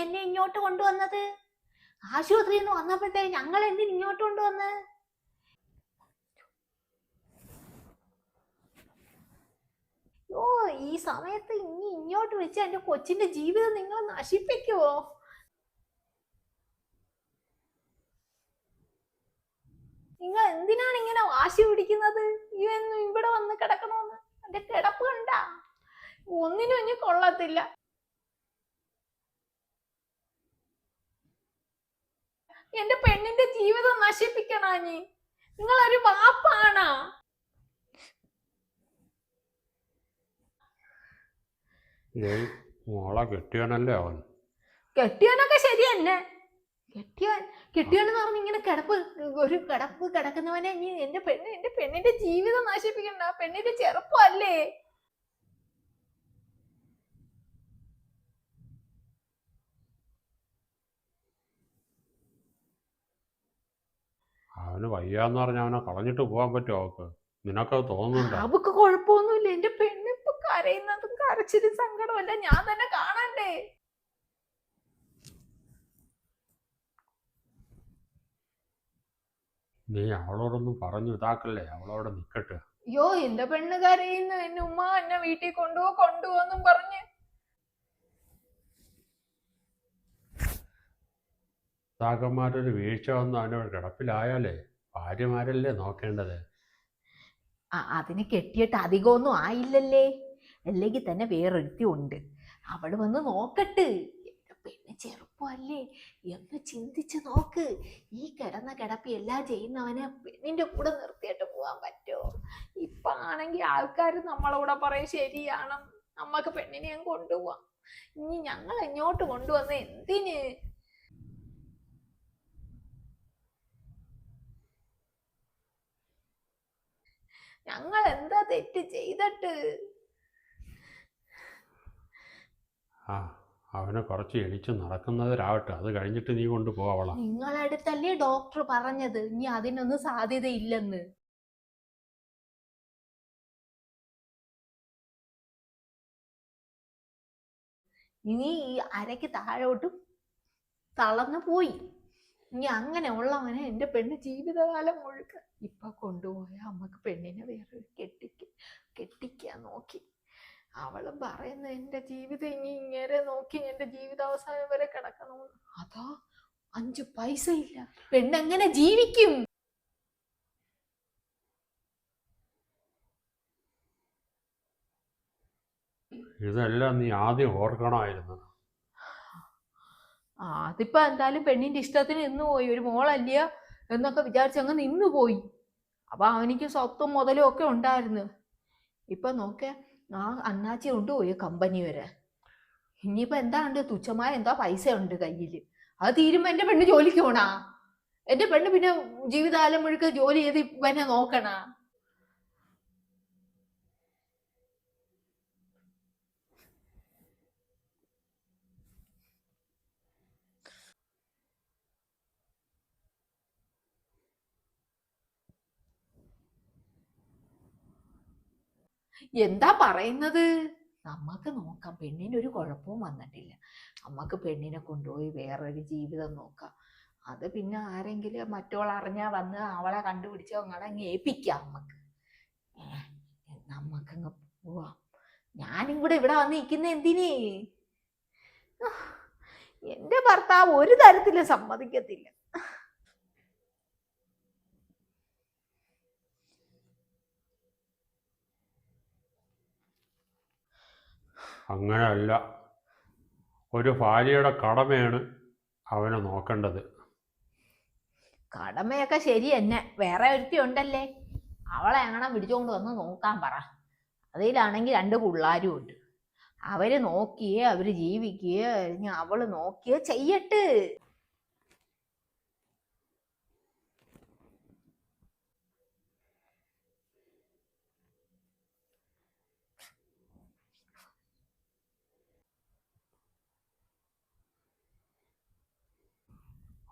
എന്നെ ഇങ്ങോട്ട് കൊണ്ടുവന്നത്? ആശുപത്രിയിൽ നിന്ന് വന്നപ്പോഴത്തേക്ക് ഞങ്ങൾ എന്തിന് ഇങ്ങോട്ട് കൊണ്ടുവന്ന് ഓ ഈ സമയത്ത് ഇനി ഇങ്ങോട്ട് വെച്ച് എന്റെ കൊച്ചിന്റെ ജീവിതം നിങ്ങൾ നശിപ്പിക്കുവോ? നിങ്ങൾ എന്തിനാണ് ഇങ്ങനെ വാശി പിടിക്കുന്നത്? ഇവന്ന് ഇവിടെ വന്ന് കിടക്കണമെന്ന് എന്റെ കിടപ്പ് കണ്ട? ഒന്നിനും ഇനി കൊള്ളത്തില്ല. എന്റെ പെണ്ണിന്റെ ജീവിതം നശിപ്പിക്കണ നീ നിങ്ങളൊരു വാപ്പാണാ. മോളെ കെട്ടിയവനല്ലേ അവൻ. കെട്ടിയവനൊക്കെ ശരി തന്നെ കെട്ടിയവൻ എന്ന് പറഞ്ഞ ഇങ്ങനെ കിടപ്പ് ഒരു കിടപ്പ് കിടക്കുന്നവനെ നീ എന്റെ പെണ്ണ് എന്റെ പെണ്ണിന്റെ ജീവിതം നശിപ്പിക്കണ്ട. ആ പെണ്ണിന്റെ ചെറുപ്പമല്ലേ. അവന് വയ്യാന്ന് പറഞ്ഞ അവനെ കളഞ്ഞിട്ട് പോകാൻ പറ്റുമോ അവക്ക്? നിനക്കത് തോന്നുന്നുണ്ടോ? അവക്ക് ഇപ്പൊ കരയുന്നതും കരച്ചിലും സങ്കടമല്ല ഞാൻ തന്നെ കാണണ്ടേ? നീ അവളോടൊന്നും പറഞ്ഞു ഇതാക്കല്ലേ അവളവിടെ നിക്കട്ടെ. അയ്യോ എന്റെ പെണ്ണ് കരയുന്നു എന്റെ ഉമ്മ എന്നെ വീട്ടിൽ കൊണ്ടുപോ കൊണ്ടുപോന്നും പറഞ്ഞ്. ഭർത്താക്കന്മാരൊരു വീഴ്ച വന്ന് അവന്റെ കിടപ്പിലായാലേ ഭാര്യമാരല്ലേ നോക്കേണ്ടത്? അതിന് കെട്ടിയിട്ട് അധികമൊന്നും ആയില്ലല്ലേ? അല്ലെങ്കിൽ തന്നെ വേറൊരുത്തി ഉണ്ട്. അവൾ വന്ന് നോക്കട്ട്. പിന്നെ ചെറുപ്പമല്ലേ. എന്ന് ചിന്തിച്ച് നോക്ക്. ഈ കിടന്ന കിടപ്പി എല്ലാം ചെയ്യുന്നവനെ പെണ്ണിന്റെ കൂടെ നിർത്തിയിട്ട് പോകാൻ പറ്റുമോ? ഇപ്പം ആണെങ്കിൽ ആൾക്കാർ നമ്മളെ പറയും ശരിയാണ്. നമ്മക്ക് പെണ്ണിനെ ഞാൻ കൊണ്ടുപോവാം. ഇനി ഞങ്ങൾ എങ്ങോട്ട് കൊണ്ടുവന്ന എന്തിന്? ഞങ്ങൾ എന്താ തെറ്റ് ചെയ്തിട്ട്? ആ അവനെ കുറച്ച് എളിച്ച് നടക്കുന്നവരാവട്ടെ. അത് കഴിഞ്ഞിട്ട് നീ കൊണ്ടുപോ അവളെ. നിങ്ങളടുത്തല്ലേ ഡോക്ടർ പറഞ്ഞത്? ഇനി അതിനൊന്നും സാധ്യതയില്ലെന്ന്. ഇനി ഈ അരയ്ക്ക് താഴോട്ട് തളർന്നു പോയി. ഇനി അങ്ങനെ ഉള്ളവനെ എന്റെ പെണ്ണ് ജീവിതകാലം മുഴുക്ക. ഇപ്പൊ കൊണ്ടുപോയ അമ്മയ്ക്ക് പെണ്ണിനെ വേറെ കെട്ടിക്ക കെട്ടിക്കാൻ നോക്കി. അവളും പറയുന്ന എന്റെ ജീവിതം ഇനി ഇങ്ങനെ നോക്കി എന്റെ ജീവിതാവസാനം വരെ കിടക്കണമെന്ന് അതാ? അഞ്ചു പൈസ ഇല്ല. പെണ്ണെങ്ങനെ ജീവിക്കും. ഇതെല്ലാം നീ ആദ്യം ഓർക്കണമായിരുന്നു. ആ അതിപ്പോ എന്തായാലും പെണ്ണിന്റെ ഇഷ്ടത്തിന് നിന്ന് പോയി. ഒരു മോളല്ല എന്നൊക്കെ വിചാരിച്ച് അങ്ങ് നിന്ന് പോയി. അപ്പൊ അവനിക്ക് സ്വത്തും മുതലും ഒക്കെ ഉണ്ടായിരുന്നു. ഇപ്പൊ നോക്കെ ആ അണ്ണാച്ചി കൊണ്ടുപോയി കമ്പനി വരെ. ഇനിയിപ്പോ എന്താ ഉണ്ട്? തുച്ഛമായ എന്താ പൈസ ഉണ്ട് കയ്യിൽ. അത് തീരുമ്പോ എന്റെ പെണ്ണ് ജോലിക്ക് പോണാ? എന്റെ പെണ്ണ് പിന്നെ ജീവിതകാലം മുഴുക്ക ജോലി ചെയ്ത് ഇവനെ നോക്കണ? എന്താ പറയുന്നത്? നമ്മക്ക് നോക്കാം. പെണ്ണിന് ഒരു കുഴപ്പവും വന്നിട്ടില്ല. നമ്മക്ക് പെണ്ണിനെ കൊണ്ടുപോയി വേറൊരു ജീവിതം നോക്കാം. അത് പിന്നെ ആരെങ്കിലും മറ്റോൾ അറിഞ്ഞാ വന്ന് അവളെ കണ്ടുപിടിച്ച് അവങ്ങളെ അങ്ങ് ഏൽപ്പിക്കാം നമ്മക്ക്. ഏ, നമ്മക്കങ്ങ് പോവാം. ഞാനും കൂടെ ഇവിടെ വന്ന് നിൽക്കുന്ന എന്തിനേ എന്റെ ഭർത്താവ് ഒരു തരത്തിലും സമ്മതിക്കത്തില്ല. അങ്ങനെയല്ല ഒരു ഭാര്യയുടെ കടമയാണ് അവനെ നോക്കേണ്ടത്. കടമയൊക്കെ ശരി തന്നെ. വേറെ ഒരുത്തി ഉണ്ടല്ലേ? അവളെ എങ്ങനെ പിടിച്ചുകൊണ്ട് വന്ന് നോക്കാൻ പറ. അതിലാണെങ്കിൽ രണ്ട് പിള്ളാരും ഉണ്ട്. അവർ നോക്കിയേ അവർ ജീവിക്കുകയോ അവൾ നോക്കിയേ ചെയ്യട്ട്.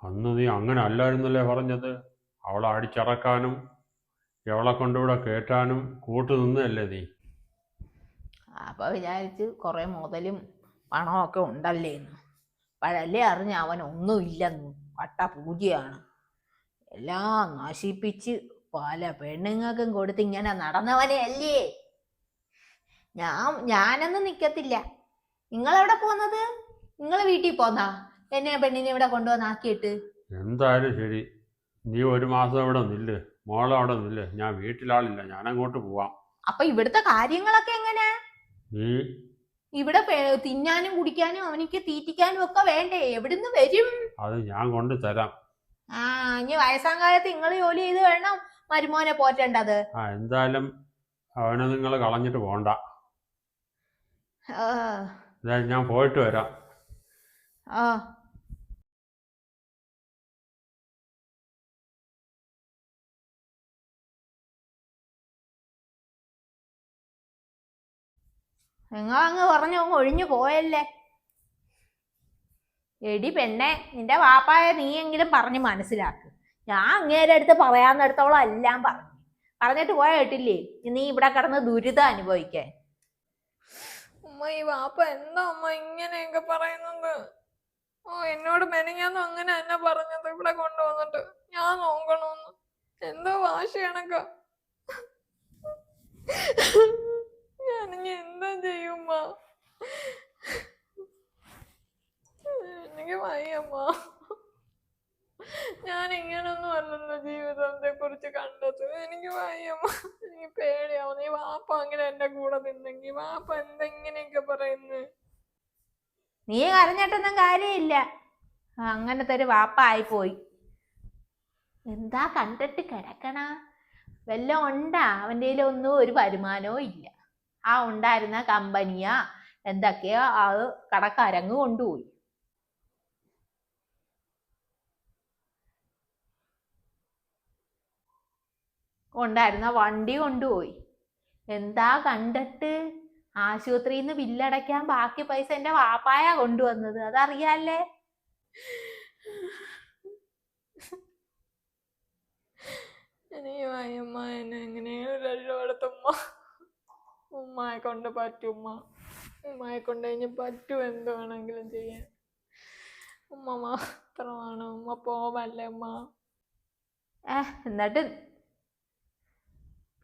അന്ന് നീ അങ്ങനെ അല്ലായിരുന്നല്ലേ പറഞ്ഞത്? അവളെ അടിച്ചിറക്കാനും എവളെ കൊണ്ടിവിടെ കേട്ടാനും കൂട്ടു നിന്നല്ലേ നീ? അപ്പോൾ വിചാരിച്ച് കുറേ മുതലും പണമൊക്കെ ഉണ്ടല്ലേന്ന് അപ്പോഴല്ലേ അറിഞ്ഞ അവൻ ഒന്നുമില്ലെന്ന് പട്ട പൂജയാണ്. എല്ലാം നശിപ്പിച്ച് പല പെണ്ണുങ്ങൾക്കും കൊടുത്ത് ഇങ്ങനെ നടന്നവനെ അല്ലേ? ഞാൻ ഞാനൊന്നും നിൽക്കത്തില്ല നിങ്ങളെവിടെ പോന്നത് നിങ്ങൾ വീട്ടിൽ പോന്നാ? എന്നെ പെണ്ണിനെ ഇവിടെ കൊണ്ടുവന്നാക്കിയിട്ട് എന്തായാലും ശരി. നീ ഒരു മാസം ഇവിടെ നില്ല്. മോളെ അവിടെ നില്ല്. ഞാൻ വീട്ടിലാളില്ല. ഞാൻ അങ്ങോട്ട് പോവാം. അപ്പൊ ഇവിടുത്തെ കാര്യങ്ങളൊക്കെ എങ്ങനെ? നീ? ഇവിടെ പെ- തിന്നാനും കുടിക്കാനും അവനിക്ക് തീറ്റിക്കാനും ഒക്കെ വേണ്ടേ? എവിടുന്ന് വരും? അത് ഞാൻ കൊണ്ട് തരാം. ആ ഇനി വയസ്സാം കാലത്ത് നിങ്ങൾ ജോലി ചെയ്ത് വേണം മരുമോനെ പോറ്റേണ്ടത്. ആ എന്തായാലും അവനെ നിങ്ങൾ കളഞ്ഞിട്ട് പോണ്ട. ആ, എന്തായാലും ഞാൻ പോയിട്ട് വരാം. ആ. നിങ്ങൾ അങ്ങ് പറഞ്ഞു അങ്ങ് ഒഴിഞ്ഞു പോയല്ലേ? എടി പെണ്ണെ നിന്റെ വാപ്പായ നീയെങ്കിലും പറഞ്ഞ് മനസ്സിലാക്ക്. ഞാൻ അങ്ങേരെ അടുത്ത് പറയാന്നെടുത്തോളം എല്ലാം പറഞ്ഞു. പറഞ്ഞിട്ട് പോയ കേട്ടില്ലേ? നീ ഇവിടെ കിടന്ന് ദുരിതം അനുഭവിക്കേ ഉമ്മ ഈ വാപ്പ എന്താ അമ്മ ഇങ്ങനെയൊക്കെ പറയുന്നത്? ഓ എന്നോട് മെനങ്ങാന്നും അങ്ങനെ എന്നെ പറഞ്ഞത് ഇവിടെ കൊണ്ടുവന്നിട്ട്. ഞാൻ നോക്കണോന്ന്. എന്തോ വാശി ഞാനിനി എന്താ ചെയ്യുമ്മ? എനിക്ക് വയ്യമ്മ. ഞാൻ ഇങ്ങനൊന്നും അല്ലല്ലോ ജീവിതത്തെ കുറിച്ച് കണ്ടത്. എനിക്ക് വയ്യമ്മ. എനിക്ക് പേടിയാവുന്നു. ഈ വാപ്പ അങ്ങനെ എന്റെ കൂടെ നിന്നെങ്കി വാപ്പ എന്തെങ്ങനെയൊക്കെ പറയുന്നു? നീ കരഞ്ഞിട്ടൊന്നും കാര്യമില്ല. അങ്ങനത്തെ ഒരു വാപ്പ ആയിപ്പോയി. എന്താ കണ്ടിട്ട് കിടക്കണ? വല്ലതും ഉണ്ടാ. അവന്റെ ഒന്നും ഒരു വരുമാനവും ഇല്ല. ആ ഉണ്ടായിരുന്ന കമ്പനിയ എന്തൊക്കെയോ ആ കടക്കാരങ്ങ് കൊണ്ടുപോയി. ഉണ്ടായിരുന്ന വണ്ടി കൊണ്ടുപോയി. എന്താ കണ്ടിട്ട്? ആശുപത്രിയിൽ നിന്ന് ബില്ലടയ്ക്കാൻ ബാക്കി പൈസ എന്റെ വാപ്പായ കൊണ്ടുവന്നത്. അതറിയാല്ലേ? എനിക്ക് വയ്യമ്മ എന്നെ എങ്ങനെയും രക്ഷപ്പെടുത്തുമ്മ ഉമ്മയെ കൊണ്ട് പറ്റുമ്മ ഉമ്മയെ കൊണ്ട് കഴിഞ്ഞ് പറ്റും എന്ത് വേണമെങ്കിലും ചെയ്യാൻ. ഉമ്മ മാത്രമാണ്. ഉമ്മ പോവല്ലേ ഉമ്മ? ഏ എന്നിട്ട്?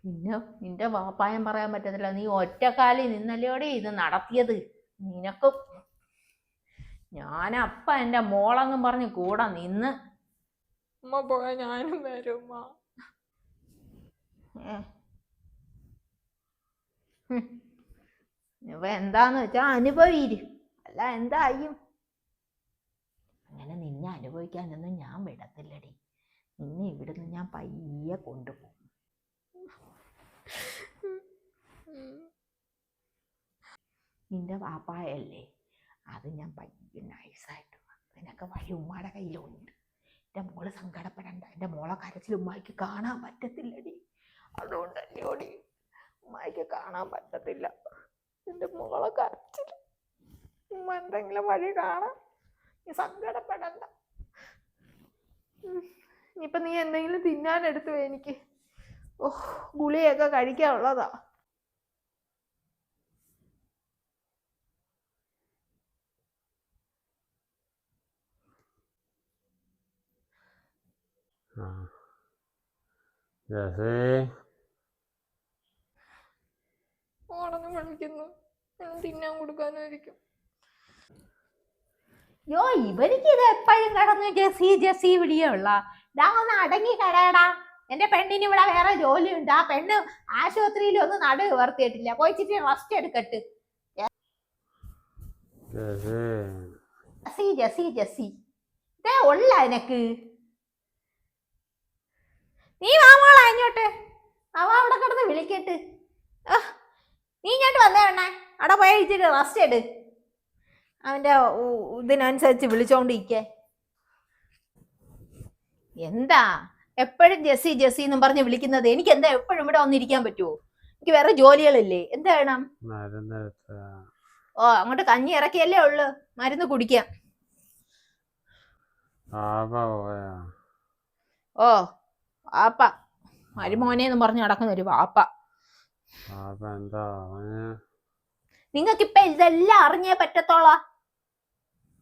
പിന്നെ നിന്റെ വാപ്പായം പറയാൻ പറ്റത്തില്ല. നീ ഒറ്റക്കാലി നിന്നല്ലോടെ ഇത് നടത്തിയത്. നിനക്കും. ഞാനപ്പ എന്റെ മോളെന്നും പറഞ്ഞ് കൂടെ നിന്ന്. ഉമ്മ പോയാ ഞാനും വരും ഉമ്മ. ഏ. ഇപ്പൊ എന്താന്ന് വെച്ചാ അനുഭവീര് അല്ല എന്തായും? അങ്ങനെ നിന്നെ അനുഭവിക്കാനൊന്നും ഞാൻ വിടത്തില്ലടി. നിന്നെ ഇവിടുന്ന് ഞാൻ പയ്യെ കൊണ്ടുപോകും. നിന്റെ വാപ്പായല്ലേ? അത് ഞാൻ പയ്യെ നൈസായിട്ട് നിനക്ക് വഴി ഉമ്മാടെ കയ്യിലുണ്ട്. എന്റെ മോൾ സങ്കടപ്പെടണ്ട. എന്റെ മോളെ കരച്ചിൽ ഉമ്മായിക്ക് കാണാൻ പറ്റത്തില്ലടി. അതുകൊണ്ടല്ലോടി. ഉമ്മായിക്ക് കാണാൻ പറ്റത്തില്ല. എന്റെ മോളെ കരച്ചിൽ ഉമ്മ എന്തെങ്കിലും വഴി കാണാം. നീ സങ്കടപ്പെടണ്ട. ഇനിയിപ്പൊ നീ എന്തെങ്കിലും തിന്നാൻ എടുത്തു എനിക്ക്. ഓ ഗുളിയൊക്കെ കഴിക്കാനുള്ളതാ. ആ. ജസേ വിളിക്കുന്നു ഞാൻ തിന്നാൻ കൊടുക്കാനായിരിക്കും യോ ഇവനിക്ക് ഇത് എപ്പോഴും കടന്നു ജെസി ജെസി വിളിയുള്ള ഡാ ഒന്ന് അടങ്ങി കടയടാ എന്റെ പെണ്ണിന് ഇവിടെ വേറെ ജോലിയുണ്ട്. ആ പെണ്ണ് ആശുപത്രിയിൽ ഒന്ന് നടു നിവർത്തിയിട്ടില്ല പോയിച്ചിട്ട് റെസ്റ്റ് എടുക്കട്ട്. ഇതേ ഉള്ള എനക്ക്. നീ വാമോളാ അഞ്ഞോട്ടെ അവ അവിടെ കിടന്ന് വിളിക്കട്ട്. ആ, നീ ഇങ്ങോട്ട് വന്നേ വേണേ അവിടെ പോയ ഇച്ചിരി റെസ്റ്റ് എടു. അവന്റെ ഇതിനനുസരിച്ച് വിളിച്ചോണ്ടിരിക്കേ. എന്താ? എപ്പോഴും ജെസ്സി ജെസ്സി എന്നും പറഞ്ഞ് വിളിക്കുന്നത്. എനിക്ക് എന്താ എപ്പോഴും ഇവിടെ വന്നിരിക്കാൻ പറ്റുമോ എനിക്ക് വേറെ ജോലികളില്ലേ. എന്താ വേണം? ഓ അങ്ങോട്ട് കഞ്ഞി ഇറക്കിയല്ലേ ഉള്ളു. മരുന്ന് കുടിക്കാം. ആപ്പ ഓ വാപ്പ. മരുമോനെ എന്ന് പറഞ്ഞ് നടക്കുന്ന ഒരു വാപ്പ. ആപ്പ എന്താ പറഞ്ഞേ? നിങ്ങൾക്കിപ്പൊ ഇതെല്ലാം അറിഞ്ഞേ പറ്റത്തോളാ.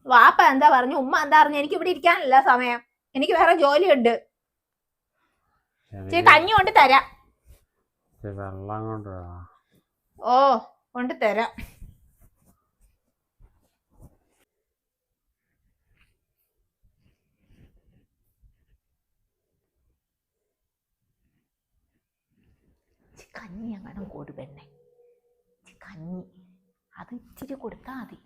വാപ്പ എന്താ പറഞ്ഞു? ഉമ്മ എന്താ പറഞ്ഞു? എനിക്ക് ഇവിടെ ഇരിക്കാനല്ല സമയം. എനിക്ക് വേറെ ജോലിയുണ്ട്. ചേ കഞ്ഞി കൊണ്ട് തരാം. വെള്ളം ഓ കൊണ്ട് തരാം. കഞ്ഞി അങ്ങനെ കൊടു പെണ്ണെ കഞ്ഞി. അത് ഇച്ചിരി കൊടുത്താൽ മതി.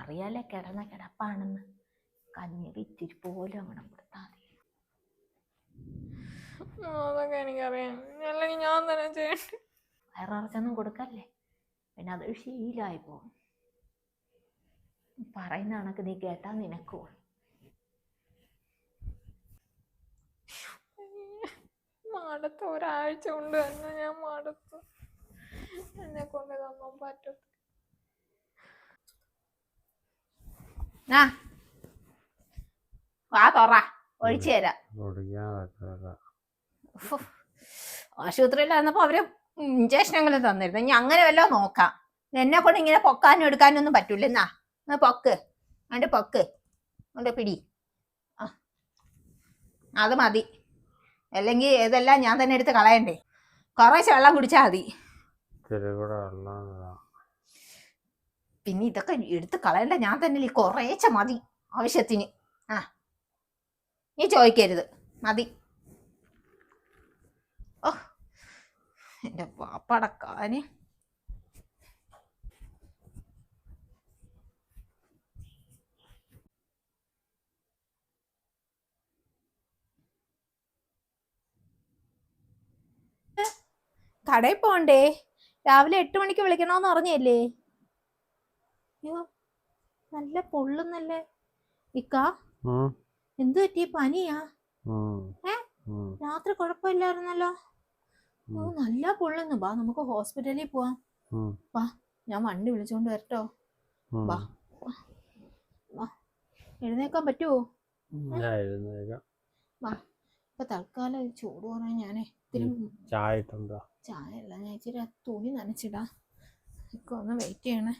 അറിയാലേ കിടന്ന കിടപ്പാണെന്ന്. കഞ്ഞിയൊക്കെ ഇച്ചിരി പോലും അങ്ങനെ കൊടുത്താൽ മതി. അതൊക്കെ എനിക്കറിയാം. അല്ലെങ്കിൽ ഞാൻ തന്നെ വയറിറച്ചൊന്നും കൊടുക്കല്ലേ? പിന്നെ അത് ശീലമായി പോകും. പറയുന്ന കണക്ക് നീ കേട്ടാ നിനക്കോ മടുത്ത് ഒരാഴ്ച കൊണ്ട് തന്നെ ഞാൻ മടുത്തു. എന്നെ കൊണ്ട് തന്നാൻ പറ്റും വാ തൊറ. ഒഴിച്ചു തരാം. ആശുപത്രിയിലായിരുന്നപ്പോ അവർ ഇഞ്ചക്ഷനെങ്കിലും തന്നിരുന്നു. ഇനി അങ്ങനെ വല്ലോ നോക്കാം. എന്നെ കൊണ്ട് ഇങ്ങനെ പൊക്കാനും എടുക്കാനും ഒന്നും പറ്റൂല. എന്നാ പൊക്ക്. അതിന്റെ പൊക്ക്. അതിന്റെ പിടി. ആ. അത് മതി. അല്ലെങ്കിൽ ഇതെല്ലാം ഞാൻ തന്നെ എടുത്ത് കളയണ്ടേ? കുറേശ്ശെ വെള്ളം കുടിച്ചാൽ മതി. പിന്നെ ഇതൊക്കെ എടുത്ത് കളയണ്ട. ഞാൻ തന്നെ കുറേശ്ശെ മതി ആവശ്യത്തിന്. ആ. നീ ചോദിക്കരുത്. മതി. ഓ എന്റെ പാപ്പടക്കാന് കടയിൽ പോണ്ടേ? രാവിലെ എട്ട് മണിക്ക് വിളിക്കണമെന്ന് പറഞ്ഞല്ലേ? അയ്യോ നല്ല പൊള്ളുന്നല്ലേ? ഇക്ക എന്ത് പറ്റി പനിയാ? ഏ? രാത്രി കുഴപ്പമില്ലായിരുന്നല്ലോ? ഓ നല്ല പൊള്ളുന്നു. ബാ നമുക്ക് ഹോസ്പിറ്റലിൽ പോവാം. വാ ഞാൻ വണ്ടി വിളിച്ചോണ്ട് വരട്ടോ. ബാ വാ. എഴുന്നേക്കാൻ പറ്റുമോ വാ ഇപ്പൊ തൽക്കാലം ചൂട് പറയാൻ ഞാനേ. ചായ ഇട്ടുണ്ടോ ചായ അല്ല ഞാൻ ഇച്ചിരി തുണി നനച്ചിടാ. ഇപ്പൊ ഒന്ന് വെയിറ്റ് ചെയ്യണേ.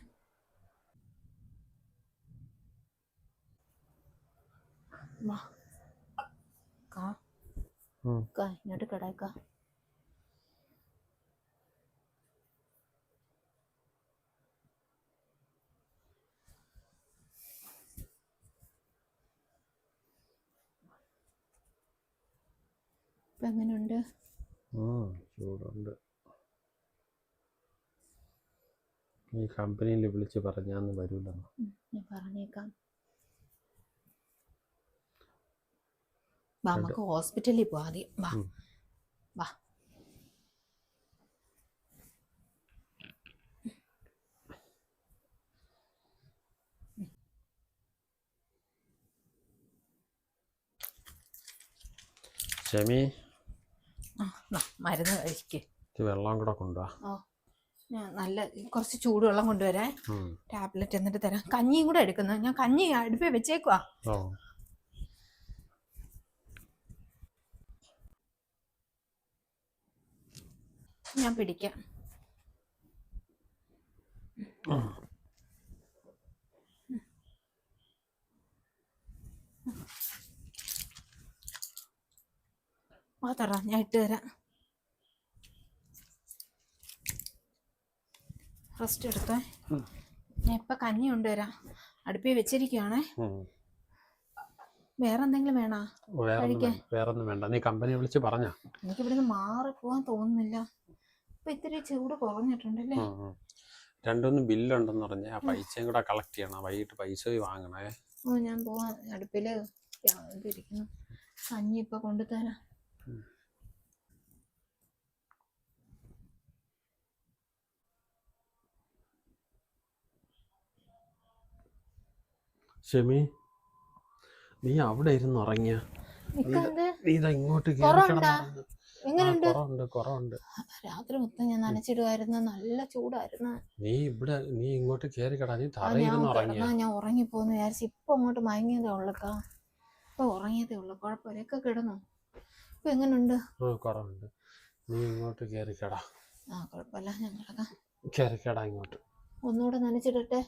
വാ. കാ. കാ ഇങ്ങോട്ട് കിടക്ക. ഇപ്പൊ എങ്ങനെയുണ്ട് ചൂടുണ്ട് ഈ കമ്പനിയിൽ വിളിച്ച് പറഞ്ഞാന്ന് വരൂലെന്ന് ഉം, ഞാൻ പറഞ്ഞേക്കാം വാ നമുക്ക് ഹോസ്പിറ്റലിൽ പോവാം ആദ്യം വാ ഉം. വാ ഷമി ആ വാ, മരുന്ന് വെള്ളം കൂടെ കൊണ്ടുവാ. ഞാൻ നല്ല കുറച്ച് ചൂടുവെള്ളം കൊണ്ടുവരാൻ. ടാബ്ലറ്റ് എന്നിട്ട് തരാം. കഞ്ഞിയും കൂടെ എടുക്കുന്നു. ഞാൻ കഞ്ഞി അടുപ്പേ വെച്ചേക്കുവാ. ഞാൻ പിടിക്കാം. തറ ഞാൻ ഇട്ട് തരാം. റെസ്റ്റ് എടുത്തേ. ഞാൻ ഇപ്പൊ കഞ്ഞി കൊണ്ടുവരാം. അടുപ്പിൽ വെച്ചിരിക്കുവാണേ. ഉം. വേറെ എന്തെങ്കിലും വേണോ? വേറൊന്നും വേണ്ട നീ കമ്പനി വിളിച്ച് പറഞ്ഞ? എനിക്ക് ഇവിടുന്ന് മാറിപ്പോവാൻ തോന്നുന്നില്ല. ഇപ്പൊ ഇത്തിരി ചൂട് കുറഞ്ഞിട്ടുണ്ടല്ലേ? രണ്ടൊന്നും ബില്ലുണ്ടെന്ന് പറഞ്ഞ ആ പൈസയും കൂടെ കളക്ട് ചെയ്യണം. വൈകിട്ട് പൈസ വാങ്ങണേ. ഓ ഞാൻ പോവാ. അടുപ്പിൽ ഇരിക്കുന്നു. കഞ്ഞി ഇപ്പൊ കൊണ്ടുതരാം. ഷെമി നീ അവിടെ ഇരുന്ന് ഉറങ്ങിയ. നീ ഇതാ ഇങ്ങോട്ട് രാത്രി മൊത്തം ഞാൻ നനച്ചിടുമായിരുന്നു നല്ല ചൂടായിരുന്നു. നീ ഇവിടെ നീ ഇങ്ങോട്ട് കേറി കിടാ നീ തറയിരുന്ന് വിചാരിച്ചു ഇപ്പൊ അങ്ങോട്ട് മയങ്ങിയതേ ഉള്ളക്കാ. ഇപ്പൊ ഉറങ്ങിയതേ ഉള്ളു. കുഴപ്പമില്ല. കിടന്നു? എങ്ങനുണ്ട്? കുറവുണ്ട്. നീ ഇങ്ങോട്ട് കേറിക്കടാ ആ കുഴപ്പമില്ല ഞാൻ കിടക്കാം കേറിക്കടാ ഇങ്ങോട്ട്. ഒന്നുകൂടെ നനച്ചിടട്ടെ?